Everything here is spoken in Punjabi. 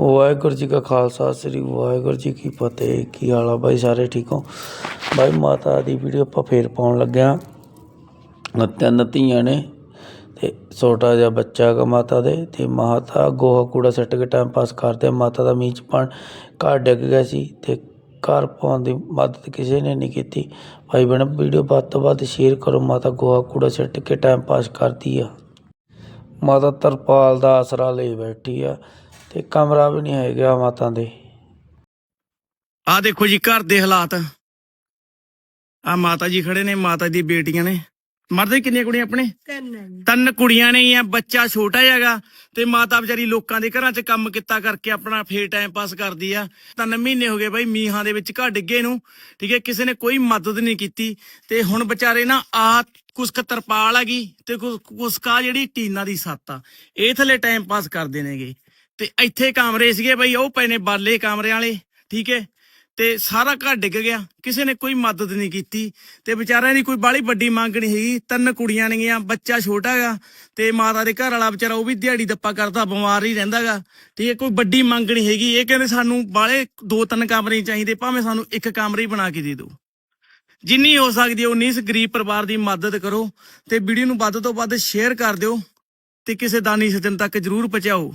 ਵਾਹਿਗੁਰੂ ਜੀ ਕਾ ਖਾਲਸਾ, ਸ੍ਰੀ ਵਾਹਿਗੁਰੂ ਜੀ ਕੀ ਫਤਿਹ। ਕੀ ਹਾਲ ਆ ਬਾਈ? ਸਾਰੇ ਠੀਕ ਹੋ? ਬਾਈ, ਮਾਤਾ ਦੀ ਵੀਡੀਓ ਆਪਾਂ ਫੇਰ ਪਾਉਣ ਲੱਗਿਆ। ਤਿੰਨ ਧੀਆਂ ਨੇ ਤੇ ਛੋਟਾ ਜਿਹਾ ਬੱਚਾ ਗਾ ਮਾਤਾ ਦੇ ਤੇ ਮਾਤਾ ਗੋਹਾ ਕੂੜਾ ਸੱਟ ਕੇ ਟਾਈਮ ਪਾਸ ਕਰਦੇ ਮਾਤਾ ਦਾ ਮੀਂਹ ਚ ਪਾਣ ਘਰ ਡਿੱਗ ਗਿਆ ਸੀ ਤੇ ਘਰ ਪਾਉਣ ਦੀ ਮਦਦ ਕਿਸੇ ਨੇ ਨਹੀਂ ਕੀਤੀ। ਭਾਈ ਬਣ ਵੀਡੀਓ ਵੱਧ ਤੋਂ ਵੱਧ ਸ਼ੇਅਰ ਕਰੋ। ਮਾਤਾ ਗੋਹਾ ਕੂੜਾ ਸੱਟ ਕੇ ਟਾਈਮ ਪਾਸ ਕਰਦੀ ਆ। ਮਾਤਾ ਤਰਪਾਲ ਦਾ ਆਸਰਾ ਲਈ ਬੈਠੀ ਆ। ਤੇ ਕਮਰਾ ਵੀ ਨਹੀਂ ਹੈਗਾ ਮਾਤਾ ਦੇ। ਆ ਦੇਖੋ ਜੀ ਘਰ ਦੇ ਹਾਲਾਤ। ਆ ਮਾਤਾ ਜੀ ਖੜੇ ਨੇ ਮਾਤਾ ਦੀ ਬੇਟੀਆਂ ਨੇ। ਮਰਦੇ ਕਿੰਨੀਆਂ ਕੁੜੀਆਂ ਆਪਣੇ? ਤਿੰਨ ਕੁੜੀਆਂ ਨੇ ਆ ਬੱਚਾ ਛੋਟਾ ਹੈਗਾ ਤੇ ਮਾਤਾ ਵਿਚਾਰੀ ਲੋਕਾਂ ਦੇ ਘਰਾਂ 'ਚ ਕੰਮ ਕੀਤਾ ਕਰਕੇ ਆਪਣਾ ਫੇਰ ਟਾਈਮ ਪਾਸ ਕਰਦੀ ਆ। ਤਿੰਨ ਮਹੀਨੇ ਹੋ ਗਏ ਬਾਈ ਮੀਹਾਂ ਦੇ ਵਿੱਚ ਘਰ ਡਿੱਗੇ ਨੂੰ ਠੀਕ ਹੈ ਕਿਸੇ ਨੇ ਕੋਈ ਮਦਦ ਨਹੀਂ ਕੀਤੀ। ਤੇ ਹੁਣ ਵਿਚਾਰੇ ਨਾ ਆ ਕੁਸਕ ਤਰਪਾਲ ਹੈਗੀ ਤੇ ਕੁਸ- ਕੁਸਕਾ ਜਿਹੜੀ ਟੀਨਾ ਦੀ ਸੱਤ ਆ। ਇਹ ਥੱਲੇ ਟਾਈਮ ਪਾਸ ਕਰਦੇ ਨੇਗੇ। ਤੇ ਇੱਥੇ ਕਮਰੇ ਸੀਗੇ ਬਈ, ਉਹ ਪਏ ਨੇ ਬਾਲੇ ਕਮਰਿਆਂ ਵਾਲੇ, ਠੀਕ ਹੈ? ਤੇ ਸਾਰਾ ਘਰ ਡਿੱਗ ਗਿਆ। ਕਿਸੇ ਨੇ ਕੋਈ ਮਦਦ ਨਹੀਂ ਕੀਤੀ ਤੇ ਵਿਚਾਰਿਆਂ ਦੀ ਕੋਈ ਬਾਲੀ ਵੱਡੀ ਮੰਗ ਨਹੀਂ ਹੈਗੀ। ਤਿੰਨ ਕੁੜੀਆਂ ਨੇਗੀਆਂ ਬੱਚਾ ਛੋਟਾ ਹੈਗਾ ਤੇ ਮਾਤਾ ਦੇ ਘਰ ਵਾਲਾ ਵਿਚਾਰਾ ਉਹ ਵੀ ਦਿਹਾੜੀ ਦੱਪਾ ਕਰਦਾ, ਬਿਮਾਰ ਹੀ ਰਹਿੰਦਾਗਾ ਠੀਕ ਹੈ? ਕੋਈ ਵੱਡੀ ਮੰਗ ਨਹੀਂ ਹੈਗੀ। ਇਹ ਕਹਿੰਦੇ ਸਾਨੂੰ ਬਾਲੇ ਦੋ ਤਿੰਨ ਕਮਰੇ ਚਾਹੀਦੇ, ਭਾਵੇਂ ਸਾਨੂੰ ਇੱਕ ਕਮਰੇ ਹੀ ਬਣਾ ਕੇ ਦੇ ਦਿਓ। ਜਿੰਨੀ ਹੋ ਸਕਦੀ ਹੈ, ਉਨੀ ਇਸ ਗਰੀਬ ਪਰਿਵਾਰ ਦੀ ਮਦਦ ਕਰੋ ਤੇ ਵੀਡੀਓ ਨੂੰ ਵੱਧ ਤੋਂ ਵੱਧ ਸ਼ੇਅਰ ਕਰ ਦਿਓ ਤੇ ਕਿਸੇ ਦਾਨੀ ਸੱਜਣ ਤੱਕ ਜਰੂਰ ਪਹੁੰਚਾਓ।